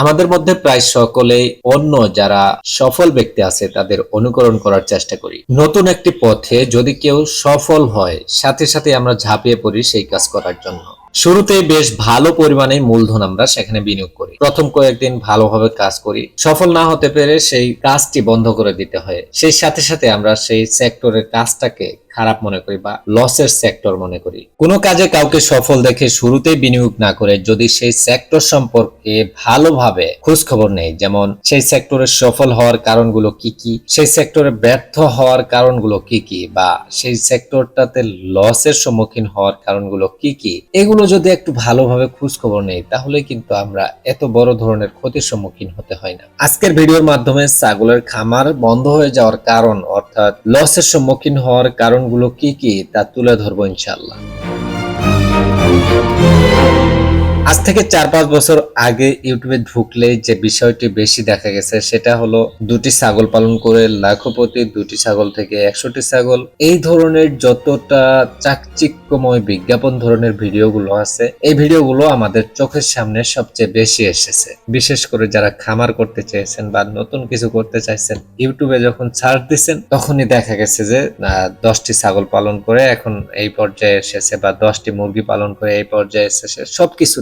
আমাদের মধ্যে প্রায় সকলেই অন্য যারা সফল ব্যক্তি আছে, তাদের অনুকরণ করার চেষ্টা করি। নতুন একটি পথে যদি কেউ সফল হয়, সাথে সাথে আমরা ঝাঁপিয়ে পড়ি সেই কাজ করার জন্য। শুরুতেই বেশ ভালো পরিমাণে মূলধন আমরা সেখানে বিনিয়োগ করি। প্রথম কয়েকদিন ভালোভাবে কাজ করি। সফল না হতে পেরে সেই কাজটি বন্ধ করে দিতে হয়। সেই সাথে সাথে আমরা সেই সেক্টরের কাজটাকে খারাপ মনে করি বা লসের সেক্টর মনে করি। কোনো কাজে কাউকে সফল দেখে শুরুতেই বিনিয়োগ না করে যদি সেই সেক্টর সম্পর্কে ভালোভাবে খোঁজ খবর নেই যেমন সেই সেক্টরে সফল হওয়ার কারণগুলো কি কি, সেই সেক্টরে ব্যর্থ হওয়ার কারণগুলো কি কি বা সেই সেক্টরটাতে লসের সম্মুখীন হওয়ার কারণগুলো কি কি, এগুলো যদি একটু ভালোভাবে খোঁজ খবর নেই তাহলে কিন্তু আমরা এত বড় ধরনের ক্ষতির সম্মুখীন হতে হয় না। আজকের ভিডিওর মাধ্যমে ছাগলের খামার বন্ধ হয়ে যাওয়ার কারণ অর্থাৎ লসের সম্মুখীন হওয়ার কারণগুলো কি কি তা তুলে ধরবো ইনশাল্লাহ আজ থেকে চার পাঁচ বছর আগে ইউটিউবে ঢুকলে যে বিষয়টি বেশি দেখা গেছে, সেটা হলো দুটি ছাগল পালন করে লাখপতি, দুটি ছাগল থেকে একশোটি ছাগল। এই ধরনের যতটা চাকচিক্যময় বিজ্ঞাপন ধরনের ভিডিওগুলো আছে, এই ভিডিওগুলো আমাদের চোখের সামনে সবচেয়ে বেশি এসেছে। বিশেষ করে যারা খামার করতে চেয়েছেন বা নতুন কিছু করতে চাইছেন, ইউটিউবে যখন সার্চ দিচ্ছেন, তখনই দেখা গেছে যে দশটি ছাগল পালন করে এখন এই পর্যায়ে এসেছে বা দশটি মুরগি পালন করে এই পর্যায়ে এসেছে।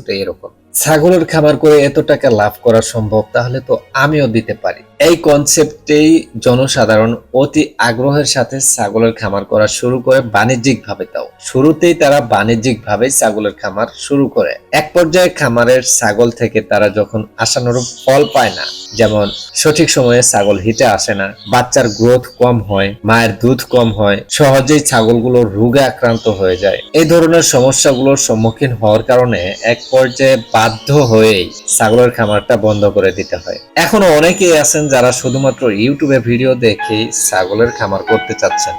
সবকিছুতে এরকম ছাগলের খামার করে এত টাকা লাভ করা সম্ভব, তাহলে তো আমিও দিতে পারি। এই কনসেপ্টেই জনসাধারণ অতি আগ্রহের সাথে ছাগলের খামার করা শুরু করে বাণিজ্যিক ভাবে তাও। শুরুতেই তারা বাণিজ্যিক ভাবে ছাগলের খামার শুরু করে। এক পর্যায়ে খামারের ছাগল থেকে তারা যখন আশানুরূপ ফল পায় না, যেমন সঠিক সময়ে ছাগল হিটে আসে না, বাচ্চার গ্রোথ কম হয়, মায়ের দুধ কম হয়, সহজেই ছাগলগুলো রোগে আক্রান্ত হয়ে যায়। এই ধরনের সমস্যাগুলোর সম্মুখীন হওয়ার কারণে এক পর্যায়ে বাধ্য হয়েই ছাগলের খামারটা বন্ধ করে দিতে হয়। এখনও অনেকেই আছেন যারা শুধুমাত্র ইউটিউবে ভিডিও দেখেই ছাগলের খামার করতে চাচ্ছেন।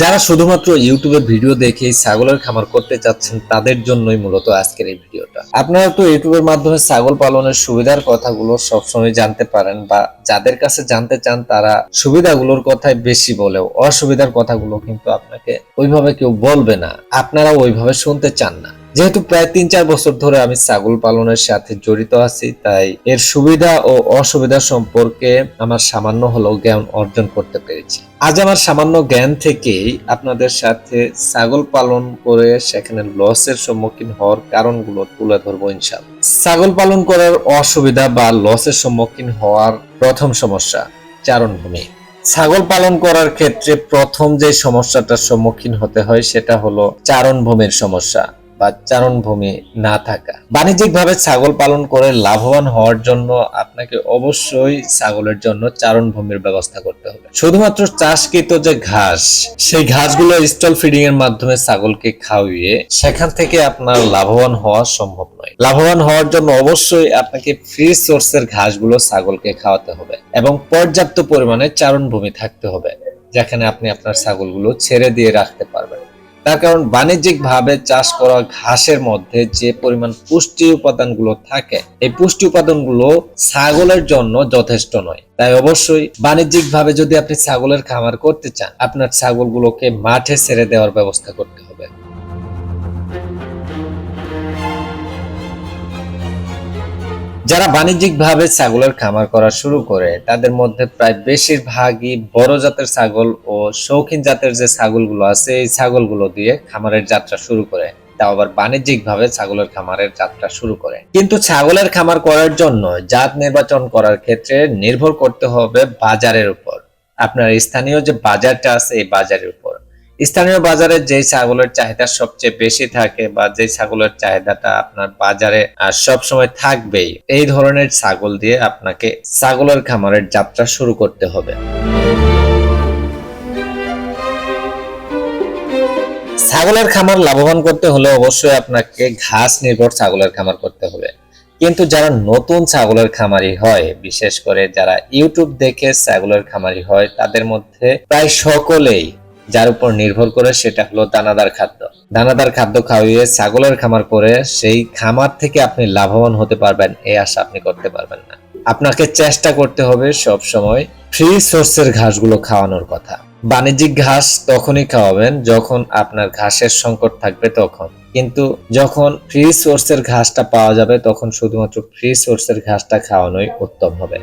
যারা শুধুমাত্র ইউটিউবে ভিডিও দেখে ছাগলের খামার করতে চাচ্ছেন, তাদের জন্যই মূলত আজকের এই ভিডিওটা। আপনারা তো ইউটিউবের মাধ্যমে ছাগল পালনের সুবিধার কথাগুলো সবসময় জানতে পারেন বা যাদের কাছে জানতে চান, তারা সুবিধাগুলোর কথাই বেশি বলেও অসুবিধার কথাগুলো কিন্তু আপনাকে ওইভাবে কেউ বলবে না। আপনারা ওইভাবে শুনতে চান না। যেহেতু প্রায় তিন চার বছর ধরে আমি ছাগল পালনের সাথে জড়িত আছি, তাই এর সুবিধা ও অসুবিধা সম্পর্কে আমার সামান্য হলেও জ্ঞান অর্জন করতে পেরেছি। আজ আমার সামান্য জ্ঞান থেকেই আপনাদের সাথে ছাগল পালন করে সেখানে লসের সম্মুখীন হওয়ার কারণগুলো তুলে ধরবো ইনশাল্লাহ ছাগল পালন করার অসুবিধা বা লসের সম্মুখীন হওয়ার প্রথম সমস্যা চারণভূমি। ছাগল পালন করার ক্ষেত্রে প্রথম যে সমস্যাটার সম্মুখীন হতে হয় সেটা হলো চারণভূমির সমস্যা। বা চারণভূমি না থাকা। বাণিজ্যিক ভাবে ছাগল পালন করে লাভবান হওয়ার জন্য আপনাকে অবশ্যই ছাগলের জন্য চারণভূমির ব্যবস্থা করতে হবে। শুধুমাত্র চাষকৃত যে ঘাস, সেই ঘাসগুলো স্টল ফিডিং এর মাধ্যমে ছাগলকে খাওয়িয়ে সেখান থেকে আপনার লাভবান হওয়া সম্ভব নয়। লাভবান হওয়ার জন্য অবশ্যই আপনাকে ফ্রি সোর্সের ঘাসগুলো ছাগলকে খাওয়াতে হবে এবং পর্যাপ্ত পরিমাণে চারণভূমি থাকতে হবে, যেখানে আপনি আপনার ছাগলগুলো ছেড়ে দিয়ে রাখতে পারবেন। তার কারণ বাণিজ্যিক ভাবে চাষ করা ঘাসের মধ্যে যে পরিমাণ পুষ্টি উপাদানগুলো থাকে, এই পুষ্টি উপাদানগুলো ছাগলের জন্য যথেষ্ট নয়। তাই অবশ্যই বাণিজ্যিক ভাবে যদি আপনি ছাগলের খামার করতে চান, আপনার ছাগলগুলোকে মাঠে ছেড়ে দেওয়ার ব্যবস্থা করতে হবে। যারা বাণিজ্যিক ভাবে ছাগলের খামার করা শুরু করে, তাদের মধ্যে প্রায় বেশিরভাগই বড় জাতের ছাগল ও শৌখিন জাতের যে ছাগলগুলো আছে, এই ছাগলগুলো দিয়ে খামারের যাত্রা শুরু করে। তাও আবার বাণিজ্যিক ভাবে ছাগলের খামারের যাত্রা শুরু করে। কিন্তু ছাগলের খামার করার জন্য জাত নির্বাচন করার ক্ষেত্রে নির্ভর করতে হবে বাজারের উপর। আপনার স্থানীয় যে বাজারটা আছে, এই বাজারের উপর। স্থানীয় বাজারে যে ছাগলের চাহিদা সবচেয়ে বেশি থাকে বা যে ছাগলের চাহিদাটা আপনার বাজারে সব সময় থাকবেই, এই ধরনের ছাগল দিয়ে আপনাকে ছাগলের খামারের যাত্রা শুরু করতে হবে। ছাগলের খামার লাভবান করতে হলে অবশ্যই আপনাকে ঘাস নির্ভর ছাগলের খামার করতে হবে। কিন্তু যারা নতুন ছাগলের খামারি হয়, বিশেষ করে যারা ইউটিউব দেখে ছাগলের খামারি হয়, তাদের মধ্যে প্রায় সকলেই যার উপর নির্ভর করে সেটা হলো দানাদার খাদ্য। দানাদার খাদ্য খাওয়িয়ে ছাগলের খামার করে সেই খামার থেকে আপনি লাভবান হতে পারবেন এই আশা আপনি করতে পারবেন না। আপনাকে চেষ্টা করতে হবে সব সময় ফ্রি সোর্সের ঘাসগুলো খাওয়ানোর কথা। বাণিজ্যিক ঘাস তখনই খাওয়াবেন যখন আপনার ঘাসের সংকট থাকবে তখন। কিন্তু যখন ফ্রি সোর্সের ঘাসটা পাওয়া যাবে তখন শুধুমাত্র ফ্রি সোর্সের ঘাসটা খাওয়ানোই উত্তম হবে।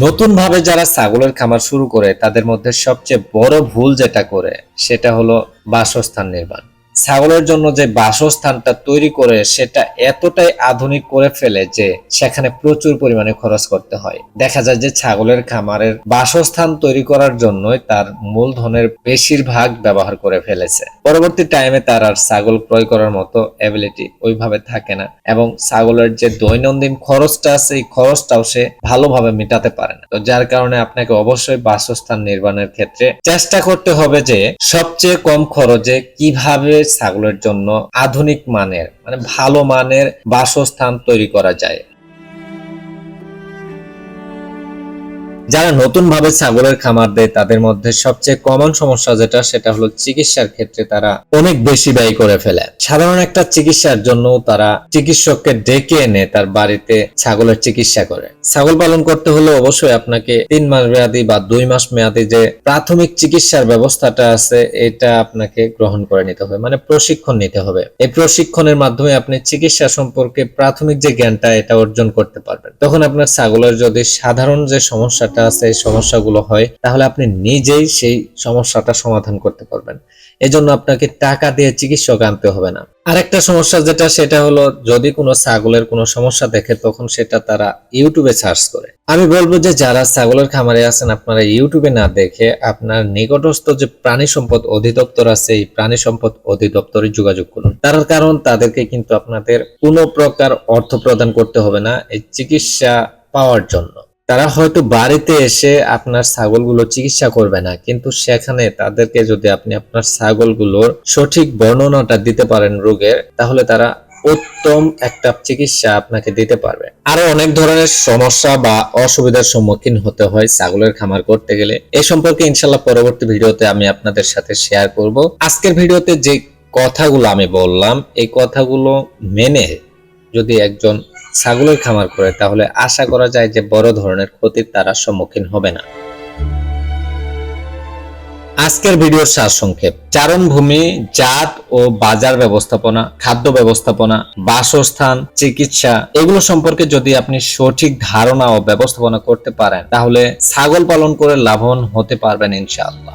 নতুন ভাবে যারা ছাগলের খামার শুরু করে, তাদের মধ্যে সবচেয়ে বড় ভুল যেটা করে, সেটা হলো বাসস্থান নির্মাণ। ছাগলের জন্য যে বাসস্থানটা তৈরি করে সেটা এতটাই আধুনিক করে ফেলে যে সেখানে প্রচুর পরিমাণে খরচ করতে হয়। দেখা যায় যে ছাগলের খামারের বাসস্থান তৈরি করার জন্যই তার মূলধনের বেশিরভাগ ব্যবহার করে ফেলেছে। পরবর্তী টাইমে তার আর ছাগল ক্রয় করার মতো অ্যাবিলিটি ওইভাবে থাকে না এবং ছাগলের যে দৈনন্দিন খরচটা আছে, এই খরচটাও সে ভালোভাবে মেটাতে পারে না। তো যার কারণে আপনাকে অবশ্যই বাসস্থান নির্মাণের ক্ষেত্রে চেষ্টা করতে হবে যে সবচেয়ে কম খরচে কীভাবে ছাগলের জন্য আধুনিক মানের মানে ভালো মানের বাসস্থান তৈরি করা যায়। যারা নতুন ভাবে ছাগলের খামার দেয়, তাদের মধ্যে সবচেয়ে কমন সমস্যা যেটা, সেটা হলো চিকিৎসার ক্ষেত্রে তারা অনেক বেশি ব্যয় করে ফেলে। সাধারণ একটা চিকিৎসার জন্য তারা চিকিৎসককে ডেকে এনে তার বাড়িতে ছাগলের চিকিৎসা করে। ছাগল পালন করতে হলে অবশ্যই আপনাকে তিন মাস মেয়াদি বা দুই মাস মেয়াদি যে প্রাথমিক চিকিৎসার ব্যবস্থাটা আছে, এটা আপনাকে গ্রহণ করে নিতে হবে। মানে প্রশিক্ষণ নিতে হবে। এই প্রশিক্ষণের মাধ্যমে আপনি চিকিৎসা সম্পর্কে প্রাথমিক যে জ্ঞানটা, এটা অর্জন করতে পারবেন। তখন আপনার ছাগলের যদি সাধারণ যে সমস্যাটা আছে, এই সমস্যাগুলো হয়, তাহলে আপনি নিজেই সেই সমস্যাটা সমাধান করতে পারবেন। এজন্য আপনাকে টাকা দিয়ে চিকিৎসক আনতে হবে না। আরেকটা সমস্যা যেটা, সেটা হলো যদি কোনো ছাগলের কোনো সমস্যা দেখে, তখন সেটা তারা ইউটিউবে সার্চ করে। আমি বলব যে যারা ছাগলের খামারে আছেন, আপনারা ইউটিউবে না দেখে আপনার নিকটস্থ যে প্রাণী সম্পদ অধিদপ্তর আছে, এই প্রাণী সম্পদ অধিদপ্তরে যোগাযোগ করুন। তার কারণ, তাদেরকে কিন্তু আপনাদের কোনো প্রকার অর্থ প্রদান করতে হবে না, এই চিকিৎসা পাওয়ার জন্য। তারা হয়তো বাড়িতে এসে আপনার ছাগলগুলো চিকিৎসা করবে না, কিন্তু সেখানে তাদেরকে যদি আপনি আপনার ছাগলগুলোর সঠিক বর্ণনাটা দিতে পারেন রোগের, তাহলে তারা উত্তম একটা চিকিৎসা আপনাকে দিতে পারবে। আরও অনেক ধরনের সমস্যা বা অসুবিধার সম্মুখীন হতে হয় ছাগলের খামার করতে গেলে। এ সম্পর্কে ইনশাল্লাহ পরবর্তী ভিডিওতে আমি আপনাদের সাথে শেয়ার করব। আজকের ভিডিওতে যে কথাগুলো আমি বললাম, এই কথাগুলো মেনে যদি একজন ছাগলের খামার করে, তাহলে আশা করা যায় যে বড় ধরনের ক্ষতির তারা সম্মুখীন হবে না। আজকের ভিডিওর সারসংক্ষেপ চারণভূমি জাত ও বাজার ব্যবস্থাপনা, খাদ্য ব্যবস্থাপনা, বাসস্থান, চিকিৎসা, এগুলো সম্পর্কে যদি আপনি সঠিক ধারণা ও ব্যবস্থাপনা করতে পারেন, তাহলে ছাগল পালন করে লাভবান হতে পারবেন ইনশাআল্লাহ।